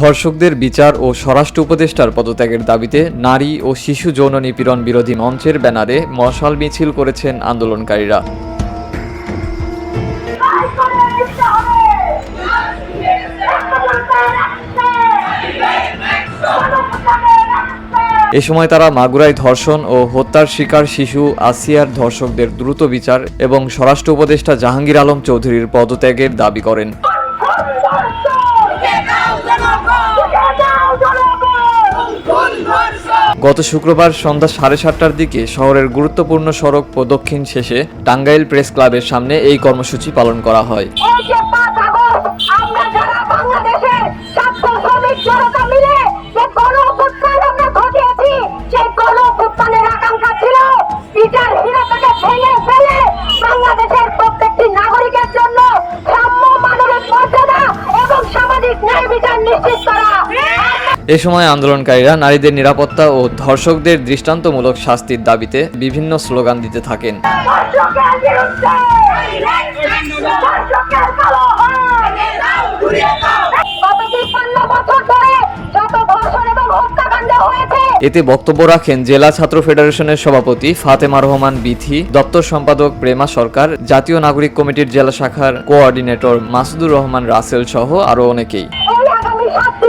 ধর্ষকদের বিচার ও স্বরাষ্ট্র উপদেষ্টার পদত্যাগের দাবিতে নারী ও শিশু যৌন নিপীড়ন বিরোধী মঞ্চের ব্যানারে মশাল মিছিল করেছেন আন্দোলনকারীরা। এ সময় তারা মাগুরায় ধর্ষণ ও হত্যার শিকার শিশু আসিয়ার ধর্ষকদের দ্রুত বিচার এবং স্বরাষ্ট্র উপদেষ্টা জাহাঙ্গীর আলম চৌধুরীর পদত্যাগের দাবি করেন। গত শুক্রবার সন্ধ্যা সাড়ে সাতটার দিকে শহরের গুরুত্বপূর্ণ সড়ক প্রদক্ষিণ শেষে টাঙ্গাইল প্রেস ক্লাবের সামনে এই কর্মসূচি পালন করা হয়। এ সময় আন্দোলনকারীরা নারীদের নিরাপত্তা ও ধর্ষকদের দৃষ্টান্তমূলক শাস্তির দাবিতে বিভিন্ন স্লোগান দিতে থাকেন। এতে বক্তব্য রাখেন জেলা ছাত্র ফেডারেশনের সভাপতি ফাতেমা রহমান বিথি, দপ্তর সম্পাদক প্রেমা সরকার, জাতীয় নাগরিক কমিটির জেলা শাখার কোঅর্ডিনেটর মাসুদুর রহমান রাসেল সহ আরও অনেকেই। Oh,